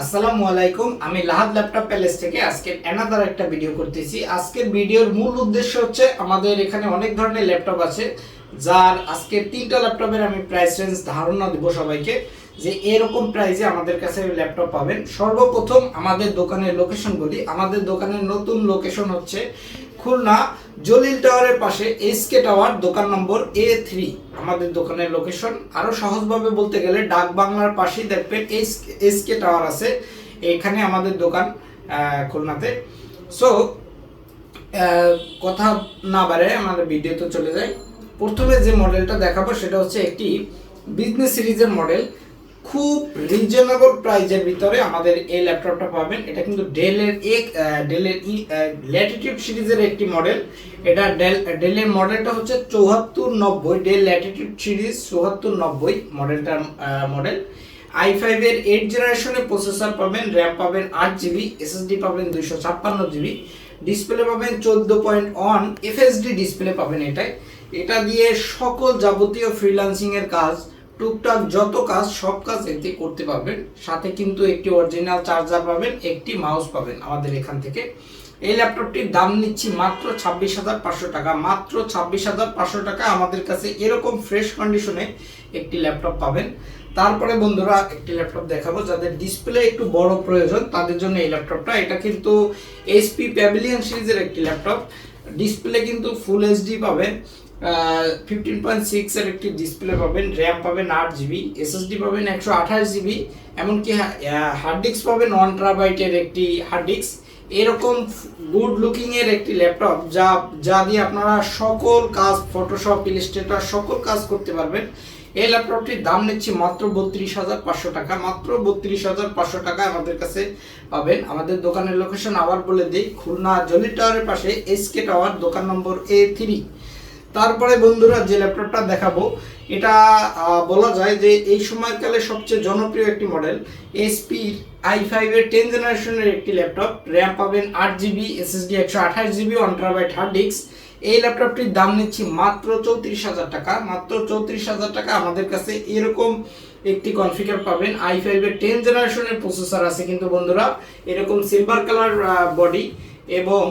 আসসালামু আলাইকুম। আমি লাহাদ ল্যাপটপ প্যালেস থেকে আজকে অ্যানাদার একটা ভিডিও করতেছি। আজকের ভিডিওর মূল উদ্দেশ্য হচ্ছে আমাদের এখানে অনেক ধরনের ল্যাপটপ আছে, যার আজকে তিনটা ল্যাপটপের আমি প্রাইস রেঞ্জ ধারণা দেবো সবাইকে, যে এরকম প্রাইসে আমাদের কাছে ল্যাপটপ পাবেন। সর্বপ্রথম আমাদের দোকানের লোকেশন বলি। আমাদের দোকানের নতুন লোকেশন হচ্ছে খুলনা, জলিল টাওয়ারের পাশে এসকে টাওয়ার দোকান নম্বর এ থ্রি আমাদের দোকানের লোকেশন আরও সহজভাবে বলতে গেলে ডাক বাংলার পাশেই দেখবেন এসকে টাওয়ার আছে, এখানে আমাদের দোকান খুলনাতে। সো কথা না বাড়ে আমাদের ভিডিওতে চলে যাই। প্রথমে যে মডেলটা দেখাবো সেটা হচ্ছে একটি বিজনেস সিরিজের মডেল খুব রিজনেবল প্রাইজের ভিতরে আমাদের এই ল্যাপটপটা পাবেন। এটা কিন্তু ডেলের এক ডেলের ই ল্যাটিটিউড সিরিজের একটি মডেল এটা ডেল ডেলের মডেলটা হচ্ছে চৌহাত্তর নব্বই ডেল ল্যাটিটিউড সিরিজ চৌহাত্তর নব্বই মডেলটার মডেল আই ফাইভের এইট জেনারেশনের প্রসেসর পাবেন র্যাম পাবেন আট জিবি এসএসডি পাবেন দুইশো ছাপ্পান্ন জিবি ডিসপ্লে পাবেন চোদ্দ পয়েন্ট ওয়ান এফএসডি ডিসপ্লে পাবেন এটায় এটা দিয়ে সকল যাবতীয় ফ্রিল্যান্সিং এর কাজ টুকটাক যত কাজ, সব কাজ এতে করতে পারবেন। সাথে কিন্তু একটি অরিজিনাল চার্জার পাবেন, একটি মাউস পাবেন আমাদের এখান থেকে। এই ল্যাপটপটির দাম নিচ্ছি মাত্র ছাব্বিশ হাজার পাঁচশো টাকা। মাত্র ছাব্বিশ হাজার পাঁচশো টাকা আমাদের কাছে এরকম ফ্রেশ কন্ডিশনে একটি ল্যাপটপ পাবেন। তারপরে বন্ধুরা একটি ল্যাপটপ দেখাবো, যাদের ডিসপ্লে একটু বড় প্রয়োজন, তাদের জন্য এই ল্যাপটপটা এটা কিন্তু এইচপি প্যাভিলিয়ন সিরিজের একটি ল্যাপটপ ডিসপ্লে কিন্তু ফুল এইচডি পাবেন ফিফটিন পয়েন্ট সিক্স এর একটি ডিসপ্লে পাবেন র্যাম পাবেন আট জিবি এসএসডি পাবেন একশো আঠাশ জিবি এমনকি হার্ড ডিস্ক পাবেন ওয়ান ট্রাবাইটের একটি হার্ড ডিস্ক এরকম গুড লুকিং এর একটি ল্যাপটপ যা যা দিয়ে আপনারা সকল কাজ ফটোশপ ইলিস্ট্রেটর সকল কাজ করতে পারবেন। এই ল্যাপটপটির দাম নিচ্ছি মাত্র বত্রিশ হাজার পাঁচশো টাকা, মাত্র বত্রিশ হাজার পাঁচশো টাকা আমাদের কাছে পাবেন। আমাদের দোকানের লোকেশন আবার বলে দিই, খুলনা জলি টাওয়ারের পাশে এসকে টাওয়ার দোকান নম্বর এ থ্রি তারপরে বন্ধুরা যে ল্যাপটপটা দেখাবো, এটা বলা যায় যে এই সময়কালে সবচেয়ে জনপ্রিয় একটি মডেল, এসপির আই ফাইভের টেন জেনারেশনের একটি ল্যাপটপ। র্যাম পাবেন আট জিবি এসএসডি একশো আঠাশ GB one terabyte hard disk এই ল্যাপটপটির দাম নিচ্ছি মাত্র চৌত্রিশ হাজার টাকা। মাত্র চৌত্রিশ হাজার টাকা আমাদের কাছে এরকম একটি কনফিগার পাবেন। আই ফাইভের টেন জেনারেশনের প্রসেসর আছে কিন্তু বন্ধুরা, এরকম সিলভার কালার বডি এবং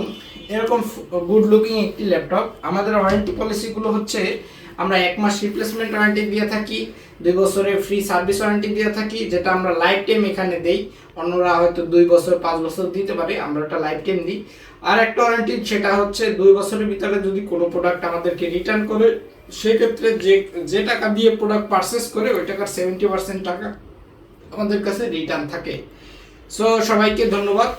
এরকম গুড লুকিং একটি ল্যাপটপ আমাদের ওয়ারেন্টি পলিসিগুলো হচ্ছে, আমরা এক মাস রিপ্লেসমেন্ট ওয়ারেন্টি দিয়ে থাকি, দুই বছরের ফ্রি সার্ভিস ওয়ারেন্টি দিয়ে থাকি, যেটা আমরা লাইফ টাইম এখানে দেই। অন্যরা হয়তো দুই বছর, পাঁচ বছর দিতে পারে, আমরা ওটা লাইফ টাইম দিই। আর একটা ওয়ারেন্টি সেটা হচ্ছে দুই বছরের ভিতরে যদি কোনো প্রোডাক্ট আমাদেরকে রিটার্ন করে, সেক্ষেত্রে যে যে টাকা দিয়ে প্রোডাক্ট পারচেস করে, ওই টাকার সেভেন্টি পার্সেন্ট টাকা আমাদের কাছে রিটার্ন থাকে। সো সবাইকে ধন্যবাদ।